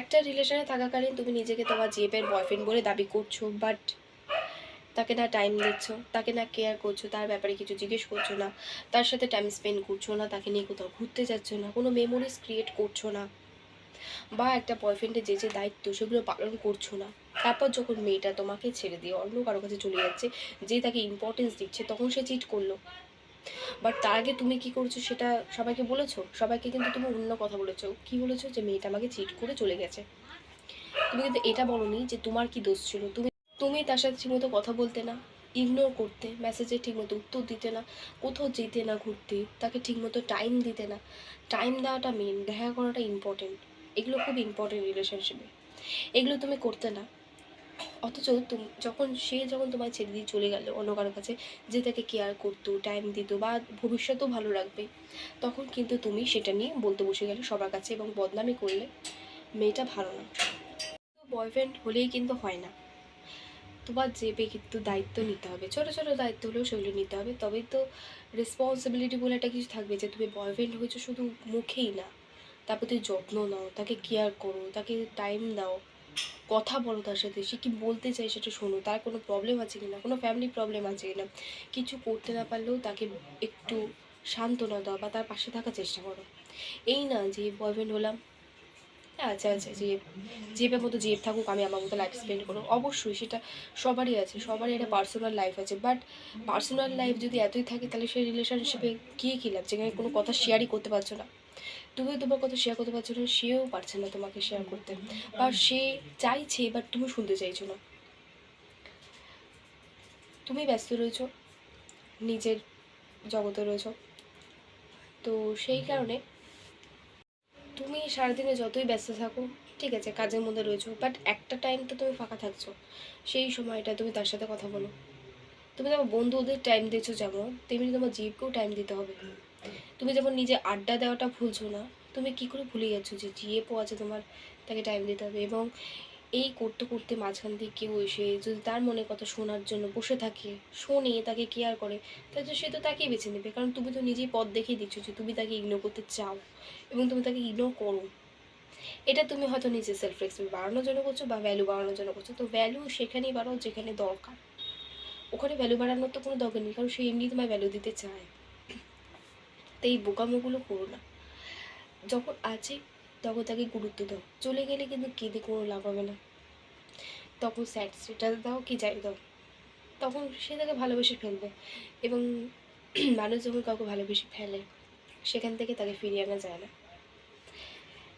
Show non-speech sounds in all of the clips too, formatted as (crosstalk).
একটা রিলেশনে থাকাকালীন তুমি নিজেকে তোমার জিএপের বয়ফ্রেন্ড বলে দাবি করছ বাট তাকে না টাইম দিচ্ছ, তাকে না কেয়ার করছ, তার ব্যাপারে কিছু জিজ্ঞেস করছ না, তার সাথে টাইম স্পেন্ড করছ না, তাকে নিয়ে কোথাও ঘুরতে যাচ্ছ না, কোনো মেমোরিজ ক্রিয়েট করছ না, বা একটা বয়ফ্রেন্ডের যে যে দায়িত্ব সেগুলো পালন করছ না, তারপর যখন মেয়েটা তোমাকে ছেড়ে দিয়ে অন্য কারও কাছে চলে যাচ্ছে, যে তাকে ইম্পর্টেন্স দিচ্ছে, তখন সে চিট করল। বাট তার আগে তুমি কি করছ সেটা সবাইকে বলেছ? সবাইকে কিন্তু তুমি অন্য কথা বলেছ। কি বলেছ? যে মেয়েটা আমাকে চিট করে চলে গেছে। তুমি কিন্তু এটা বলনি যে তোমার কি দোষ ছিল? তুমি তুমি তার সাথে ঠিকমতো কথা বলতে না ইগনোর করতে মেসেজে ঠিকমতো উত্তর দিতে না, কোথাও যেতে না ঘুরতে, তাকে ঠিকমতো টাইম দিতে না। টাইম দেওয়াটা মেন দেখা করাটা ইম্পর্টেন্ট এগুলো খুব ইম্পর্টেন্ট রিলেশনশিপে এগুলো তুমি করতে না। অথচ যখন সে যখন তোমায় ছেড়ে দিয়ে চলে গেল অন্য কারোর কাছে, যে তাকে কেয়ার করতো টাইম দিত বা ভবিষ্যতেও ভালো রাখবে, তখন কিন্তু তুমি সেটা নিয়ে বলতে বসে গেলে সবার কাছে এবং বদনামি করলে মেয়েটা ভালো না। বয়ফ্রেন্ড হলেই কিন্তু হয় না। তোমার যেবে কিন্তু দায়িত্ব নিতে হবে। ছোটো ছোটো দায়িত্ব হলেও সেগুলো নিতে হবে। তবেই তো রেসপন্সিবিলিটি বলে একটা কিছু থাকবে যে তুমি বয়ফ্রেন্ড হয়েছো শুধু মুখেই না। তারপর তুমি যত্ন নাও, তাকে কেয়ার করো, তাকে টাইম দাও। কথা বলো তার সাথে, সে কি বলতে চায় সেটা শোনো, তার কোনো প্রবলেম আছে কি না কোনো ফ্যামিলি প্রবলেম আছে কিনা, কিছু করতে না পারলেও তাকে একটু সান্ত্বনা দাও বা তার পাশে থাকার চেষ্টা করো। এই না যে বয়ফ্রেন্ড হলাম আচ্ছা আচ্ছা যে জিএপের মতো জিএপ থাকুক আমি আমার মতো লাইফ স্পেন্ড করো অবশ্যই সেটা সবারই আছে, সবারই একটা পার্সোনাল লাইফ আছে বাট পার্সোনাল লাইফ যদি এতই থাকে তাহলে সেই রিলেশনশিপে গিয়ে কী লাভ? যেখানে কোনো কথা শেয়ারই করতে পারছ না। তুমিও তোমার কথা শেয়ার করতে পারছ না, সেও পারছে না তোমাকে শেয়ার করতে। বা সে চাইছে বাট তুমি শুনতে চাইছো না। তুমি ব্যস্ত রয়েছো, নিজের জগতে রয়েছো। তো সেই কারণে তুমি সারাদিনে যতই ব্যস্ত থাকো, ঠিক আছে, কাজের মধ্যে রয়েছো বাট একটা টাইম তো তুমি ফাঁকা থাকছো। সেই সময়টা তুমি তার সাথে কথা বলো। তুমি তোমার বন্ধুদের টাইম দিয়েছ যেমন, তেমনি তোমার জীবকেও টাইম দিতে হবে। তুমি যেমন নিজে আড্ডা দেওয়াটা ভুলছো না, তুমি কি করে ভুলে যাচ্ছ যে জিএপও আছে তোমার তাকে টাইম দিতে হবে? এবং এই করতে করতে মাঝখান দিয়ে কেউ এসে যদি তার মনে কথা শোনার জন্য বসে থাকে, শোনে তাকে কেয়ার করে, তাহলে সে তো তাকেই বেছে নেবে। কারণ তুমি তো নিজেই পথ দেখিয়ে দিচ্ছ যে তুমি তাকে ইগনোর করতে চাও এবং তুমি তাকে ইগনোর করো। এটা তুমি হয়তো নিজের সেলফ রেসপেক্ট বাড়ানোর জন্য করছ বা ভ্যালু বাড়ানোর জন্য করছ। তো ভ্যালু সেখানেই বাড়াও, যেখানে দরকার। ওখানে ভ্যালু বাড়ানোর তো কোনো দরকার নেই, কারণ সে এমনি তোমায় ভ্যালু দিতে চায়। তো এই বোকামোগুলো করো না। যখন আছে, তখন তাকে গুরুত্ব দাও। চলে গেলে কিন্তু কেঁদে কোনো লাভ হবে না। তখন স্যাড স্টেটাস দাও কি যাই দাও। তখন সে তাকে ভালোবেসে ফেলবে এবং (clears throat) মানুষ যখন কাউকে ভালোবেসে ফেলে, সেখান থেকে তাকে ফিরিয়ে আনা যায় না।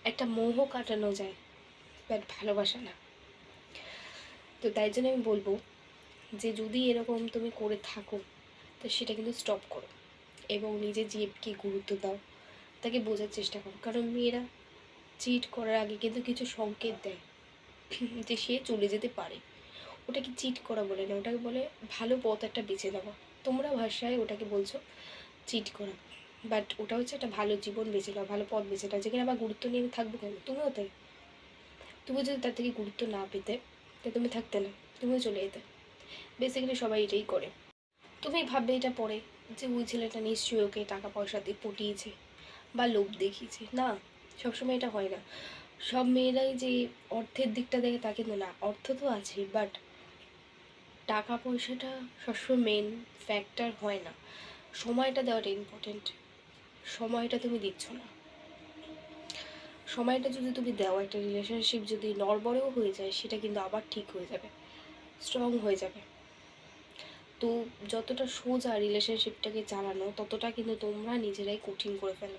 একটা মোহ কাটানো যায় বাট ভালোবাসা না। তো তাই জন্য আমি বলব যে, যদি এরকম তুমি করে থাকো, তো সেটা কিন্তু স্টপ করো। এবং নিজের জীবকে গুরুত্ব দাও। তাকে বোঝার চেষ্টা করো। কারণ মেয়েরা চিট করার আগে কিন্তু কিছু সংকেত দেয় যে সে চলে যেতে পারে। ওটাকে চিট করা বলে না। ওটাকে বলে ভালো পথ একটা বেছে নেওয়া। তোমরা ভাষায় ওটাকে বলছো চিট করা। বাট ওটা হচ্ছে একটা ভালো জীবন বেছে নেওয়া, ভালো পথ বেছে নেওয়া। যেখানে আবার গুরুত্ব নিয়ে আমি থাকব কেন? তুমিও তাই। তুমি যদি তার থেকে গুরুত্ব না পেতে, তো তুমি থাকতে না। তুমিও চলে যেতে। বেসিক্যালি সবাই এটাই করে। তুমি ভাববে এটা পরে। যে ওই ছেলেটা নিশ্চয়ই ওকে টাকা পয়সা দিয়ে পটিয়েছে বা লোভ দেখিয়েছে। না, সবসময় এটা হয় না। সব মেয়েরাই যে অর্থের দিকটা দেখে তা কিন্তু না। অর্থ তো আছে বাট টাকা পয়সাটা সবসময় মেন ফ্যাক্টর হয় না। সময়টা দেওয়াটা ইম্পর্টেন্ট সময়টা তুমি দিচ্ছ না। সময়টা যদি তুমি দাও, একটা রিলেশনশিপ যদি নড়বড়েও হয়ে যায়, সেটা কিন্তু আবার ঠিক হয়ে যাবে। স্ট্রং হয়ে যাবে। তো যতটা সোজা রিলেশনশিপটাকে চালানো, ততটা কিন্তু তোমরা নিজেরাই কঠিন করে ফেলো।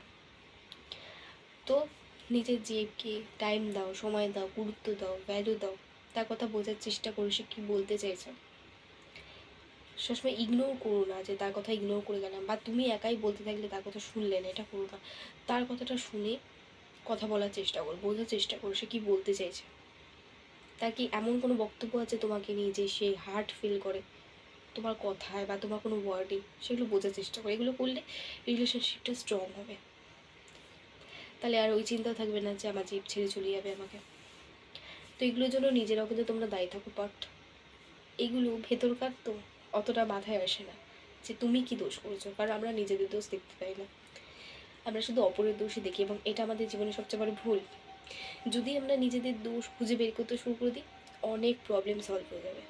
তো নিজের জিএফকে টাইম দাও, সময় দাও, গুরুত্ব দাও ভ্যালু দাও, তার কথা বোঝার চেষ্টা করো সে কী বলতে চাইছে। সবসময় ইগনোর করো না যে তার কথা ইগনোর করে গেলাম, বা তুমি একাই বলতে থাকলে তার কথা শুনলে না, এটা করো না। তার কথাটা শুনে কথা বলার চেষ্টা করো, বোঝার চেষ্টা করো সে কী বলতে চাইছে। তার কি এমন কোনো বক্তব্য আছে তোমাকে নিয়ে যে সে হার্ট ফিল করে? তোমার কথায় বা তোমার কোনো ওয়ার্ডে সেগুলো বোঝার চেষ্টা করো। এগুলো করলে রিলেশনশিপটা স্ট্রং হবে। তাহলে আর ওই চিন্তা থাকবে না যে আমার জীব ছেড়ে চলে যাবে আমাকে। তো এগুলোর জন্য নিজেরাও কিন্তু তোমরা দায়ী থাকো বাট এগুলো ভেতরকার তো অতটা মাথায় আসে না যে তুমি কি দোষ করেছ, কারণ আমরা নিজেদের দোষ দেখতে পাই না। আমরা শুধু অপরের দোষই দেখি এবং এটা আমাদের জীবনে সবচেয়ে বড় ভুল। যদি আমরা নিজেদের দোষ খুঁজে বের করতে শুরু করে দিই, অনেক প্রবলেম সলভ হয়ে যাবে।